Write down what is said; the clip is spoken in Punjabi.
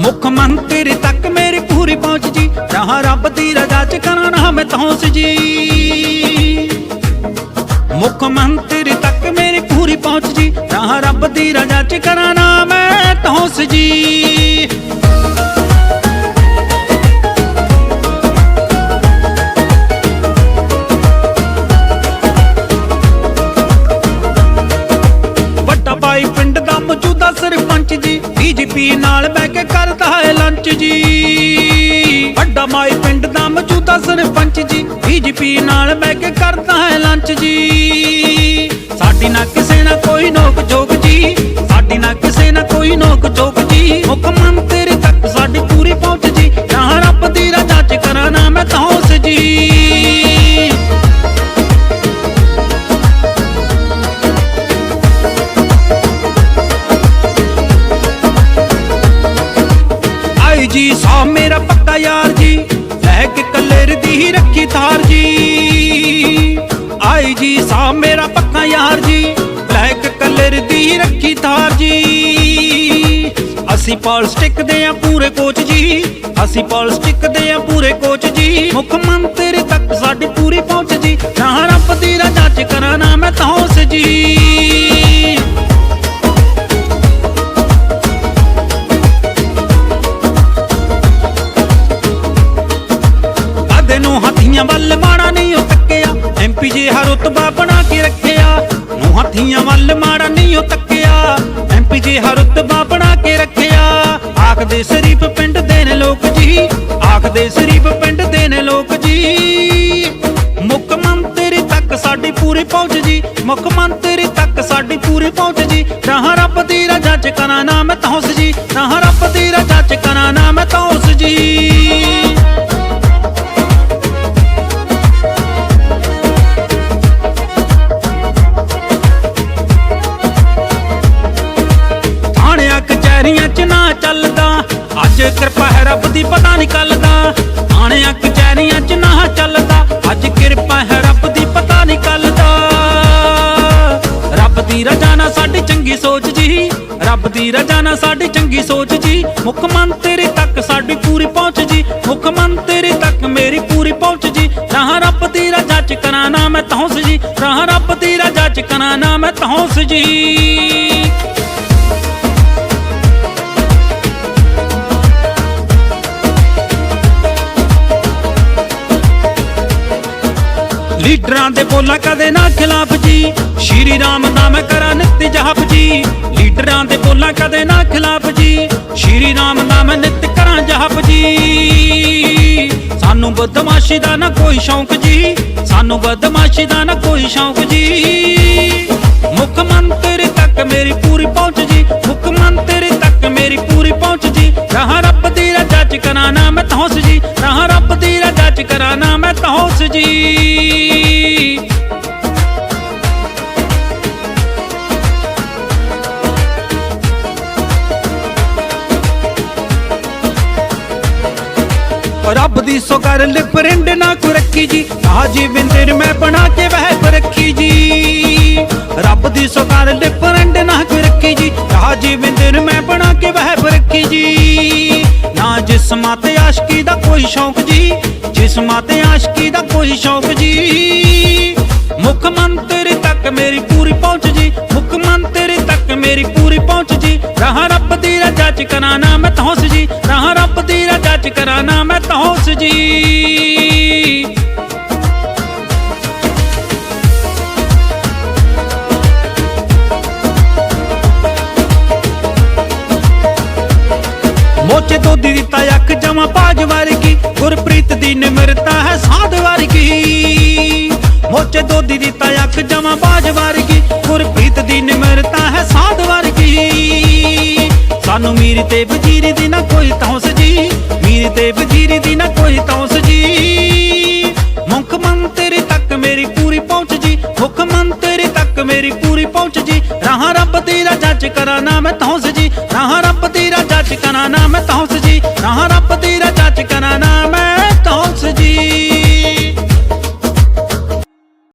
ਮੁੱਖ ਮੰਤਰੀ ਤੱਕ ਮੇਰੀ ਪੂਰੀ ਪਹੁੰਚ ਜੀ। ਰਹਾ ਰੱਬ ਦੀ ਰਜ਼ਾ ਚ ਕਰਾਂ ਨਾ ਮੈਂ ਤਹੋਸ ਜੀ। ਮੁੱਖ ਮੰਤਰੀ ਤੱਕ ਮੇਰੀ ਪੂਰੀ ਪਹੁੰਚ ਜੀ। ਰਹਾ ਰੱਬ ਦੀ ਰਜ਼ਾ ਚ ਕਰਾਂ ਨਾ ਮੈਂ ਤਹੋਸ ਜੀ। ਜੀ ਨਾਲ ਬਹਿ ਕੇ ਕਰਦਾ ਹੈ ਲੰਚ ਜੀ। ਵੱਡਾ ਮਾਈ ਪਿੰਡ ਦਾ ਮੌਜੂਦਾ ਸਰਪੰਚ ਜੀ ਬੀਜੇਪੀ ਨਾਲ ਬਹਿ ਕੇ ਕਰਦਾ ਹੈ ਲੰਚ ਜੀ। ਸਾਡੀ ਨਾ ਕਿਸੇ ਨਾ ਕੋਈ ਨੋਕ ਝੋਕ ਜੀ, ਸਾਡੀ ਨਾ ਕਿਸੇ ਨਾ ਕੋਈ ਨੋਕ ਝੋਕ ਜੀ। ਮੁੱਖ ਜੀ, ਸਾ ਮੇਰਾ ਪੱਕਾ ਯਾਰ ਜੀ। ਲੈ ਕੇ ਕਲੇਰ ਦੀ ਹੀ ਰੱਖੀ ਥਾਰ ਜੀ। ਆਈ ਜੀ, ਸਾ ਮੇਰਾ ਪੱਕਾ ਯਾਰ ਜੀ। ਲੈ ਕੇ ਕਲੇਰ ਦੀ ਹੀ ਰੱਖੀ ਥਾਰ ਜੀ। ਅਸੀਂ ਪੋਲਿਸਟਿਕ ਦੇ ਆ ਪੂਰੇ ਕੋਚ ਜੀ। ਅਸੀਂ ਪੋਲਿਸਟਿਕ ਦੇ ਆ ਪੂਰੇ ਕੋਚ ਜੀ। ਮੁੱਖ ਮੰਤਰੀ ਤੱਕ ਸਾਡੀ ਪੂਰੀ ਪਹੁੰਚ ਜੀ। ਨਾ ਰੱਬ ਦੀ ਰਜ਼ਾ ਨੂੰ ਵੱਲ ਮਾੜਾ ਨਹੀਂ ਉਹ ਤੱਕਿਆ। ਐਮਪੀ ਜੀ ਹਰ ਰੁਤਬਾ ਬਣਾ ਕੇ ਰੱਖਿਆ। ਨੂੰ ਵੱਲ ਮਾੜਾ ਨਹੀਂ ਉਹ ਤੱਕਿਆ। ਐਮਪੀ ਜੀ ਹਰ ਰੁਤਬਾ ਬਣਾ ਕੇ ਰੱਖਿਆ। ਆਖਦੇ ਸ਼ਰੀਫ ਪਿੰਡ ਦੇ ਨੇ ਲੋਕ ਜੀ। ਆਖਦੇ ਸ਼ਰੀਫ ਪਿੰਡ ਦੇ ਨੇ ਲੋਕ ਜੀ। ਮੁੱਖ ਮੰਤਰੀ ਤੱਕ ਸਾਡੀ ਪੂਰੀ ਪਹੁੰਚ ਜੀ। ਮੁੱਖ ਮੰਤਰੀ ਤੱਕ ਸਾਡੀ ਪੂਰੀ ਪਹੁੰਚ ਜੀ। ਰਾਹ ਰੱਬ ਦੀ ਰਜ਼ਾ ਚ ਕਰਾਂ ਨਾਮ ਮੈਂ ਜੀ। ਰਾਹ ਰੱਬ ਦੀ ਦੀ ਪਤਾ ਨਹੀਂ ਕੱਲਦਾ। ਥਾਣਿਆਂ ਕਚਹਿਰੀਆਂ ਚ ਨਾ ਚੱਲਦਾ। ਅੱਜ ਕਿਰਪਾ ਹੈ ਰੱਬ ਦੀ, ਪਤਾ ਨਹੀਂ ਕੱਲਦਾ। ਰੱਬ ਦੀ ਰਜ਼ਾ ਨਾਲ ਸਾਡੀ ਚੰਗੀ ਸੋਚ ਜੀ। ਰੱਬ ਦੀ ਰਜ਼ਾ ਨਾਲ ਸਾਡੀ ਚੰਗੀ ਸੋਚ ਜੀ। ਮੁੱਖ ਮੰਤਰੀ ਤੱਕ ਸਾਡੀ ਪੂਰੀ ਪਹੁੰਚ ਜੀ। ਮੁੱਖ ਮੰਤਰੀ ਤੱਕ ਮੇਰੀ ਪੂਰੀ ਪਹੁੰਚ ਜੀ। ਰਾਹ ਰੱਬ ਦੀ ਰਜ਼ਾ ਚ ਕਰਾਂ ਨਾ ਮੈਂ ਤਹੋਸ ਜੀ। ਰਾਹ ਰੱਬ ਦੀ ਰਜ਼ਾ ਚ ਕਰਾਂ ਨਾ ਮੈਂ ਤਹੋਸ ਜੀ। ਲੀਡਰਾਂ ਦੇ ਬੋਲਾਂ ਕਦੇ ਨਾ ਖਿਲਾਫ ਜੀ। ਸ਼੍ਰੀ ਰਾਮ ਦਾ ਕਰਾਂ ਨਿਤ ਜਪ ਜੀ। ਲੀਡਰਾਂ ਦੇ ਬੋਲਾਂ ਕਦੇ ਨਾ ਖਿਲਾਫ ਜੀ। ਸ਼੍ਰੀ ਰਾਮ ਦਾ ਨਿਤ ਕਰਾਂ ਜਪ ਜੀ। ਸਾਨੂੰ ਬਦਮਾਸ਼ੀ ਦਾ ਨਾ ਕੋਈ ਸ਼ੌਂਕ ਜੀ। ਸਾਨੂੰ ਬਦਮਾਸ਼ੀ ਦਾ ਨਾ ਕੋਈ ਸ਼ੌਂਕ ਜੀ। ਮੁੱਖ ਮੰਤਰੀ ਤੱਕ ਮੇਰੀ ਪੂਰੀ ਪਹੁੰਚ ਜੀ। ਮੁੱਖ ਮੰਤਰੀ ਤੱਕ ਮੇਰੀ ਪੂਰੀ ਪਹੁੰਚ ਜੀ। ਰਾਹ ਰੱਬ ਦੀ ਰਜ਼ਾ ਚ ਕਰਾਂ ਨਾ ਮੈਂ ਤਹੋਸ ਜੀ। ਕਰਾਂ ਨਾ ਜੀ ਰੱਬ ਦੀ ਸੋ ਕਰ ਲਿਪਰਿੰਡ ਨਾ ਕੋ ਰੱਖੀ ਜੀ ਹਾਜੀ ਬਿੰਦਰ ਮੈਂ ਬਣਾ ਕੇ ਵਹਿ ਰੱਖੀ ਜੀ ਰੱਬ ਦੀ ਸੋ ਕਰ ਲਿਪਰਿੰਡ ਨਾ ਕੋ ਰੱਖੀ ਜੀ ਹਾਜੀ ਬਿੰਦਰ ਮੈਂ ਬਣਾ ਕੇ ਵਹਿ ਰੱਖੀ ਜੀ ਜਿਸਮਾਂ ਤੇ ਆਸ਼ਕੀ ਦਾ ਕੋਈ ਸ਼ੌਂਕ ਜੀ ਜਿਸਮਾਂ ਤੇ ਆਸ਼ਕੀ ਦਾ ਕੋਈ ਸ਼ੌਂਕ ਜੀ। ਮੁੱਖ ਮੰਤਰੀ ਤੱਕ ਮੇਰੀ ਪੂਰੀ ਪਹੁੰਚ ਜੀ, ਮੁੱਖ ਮੰਤਰੀ ਤੱਕ ਮੇਰੀ ਪੂਰੀ ਪਹੁੰਚ ਜੀ। ਰਾਹ ਰੱਬ ਦੀ ਰਜ਼ਾ ਚ ਕਰਾਂ ਮੈਂ ਤਹੋਸ ਜੀ, ਰਾਹ ਰੱਬ ਦੀ ਰਜ਼ਾ ਚ ਕਰਾਂ ਮੈਂ ਤਹੋਸ ਜੀ। ਮੋਚੇ ਤੋਂ ਦਿੱਤਾ ਅੱਖ ਜਮਾ ਬਾਜ ਵਰਗੀ। ਗੁਰਪ੍ਰੀਤ ਦੀ ਨਿਮਰਤਾ ਹੈ ਸਾਧ ਵਰਗੀ। ਮੋਚੇ ਤੋਂ ਦਿੱਤਾ ਅੱਖ ਜਮਾ ਬਾਜ ਵਰਗੀ। ਗੁਰਪ੍ਰੀਤ ਦੀ ਨਿਮਰਤਾ ਹੈ ਸਾਧ ਵਰਗੀ। ਸਾਨੂੰ ਮੀਰ ਤੇ ਵਜ਼ੀਰ ਦੀ ਨਾ ਕੋਈ ਤੌਸ ਜੀ। ਮੀਰ ਤੇ ਵਜ਼ੀਰ ਦੀ ਨਾ ਕੋਈ ਤੌਸ ਜੀ। ਮੁੱਖ ਮੰਤਰੀ ਤੱਕ ਮੇਰੀ ਪੂਰੀ ਪਹੁੰਚ ਜੀ। ਮੁੱਖ ਮੰਤਰੀ ਤੱਕ ਮੇਰੀ ਪੂਰੀ ਪਹੁੰਚ ਜੀ। ਰਾਹ ਰੱਬ ਤੇਰਾ ਰਜ਼ਾ ਚ ਕਰਾਂ ਨਾ ਮੈਂ ਤੌਸ ਜੀ। ਰਾਹ ਰੱਬ ਤੇਰਾ ਨਾ ਮੈਂ ਤਾਂ